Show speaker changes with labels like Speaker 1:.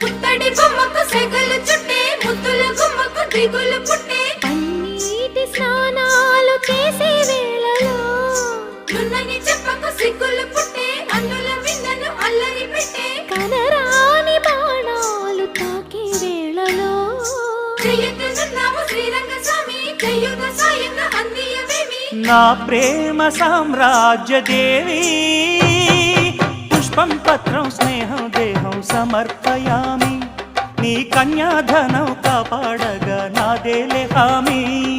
Speaker 1: పుత్తడి బొమ్మకు సెగలు చుట్టే ముద్దుల గుమ్మకు దిగులు పుట్టే.
Speaker 2: పన్నీటి స్నానాలు చేసే వేళలో
Speaker 1: నున్నని చెప్పకు సిగ్గులు పుట్టే అన్నుల మిన్నను అల్లరి పెట్టే.
Speaker 2: కనరాని బాణాలు తాకే వేళలో
Speaker 1: చెయ్యెత్తునున్నావు శ్రీరంగ స్వామి చెయ్యుత సాయంగా అందియవేమి?
Speaker 3: నా ప్రేమ సామ్రాజ్య దేవి పుష్పం పత్రం స్నేహం సమర్పయామి. నీ కన్యాధనం కాపాడగా నాదేలే హామీ.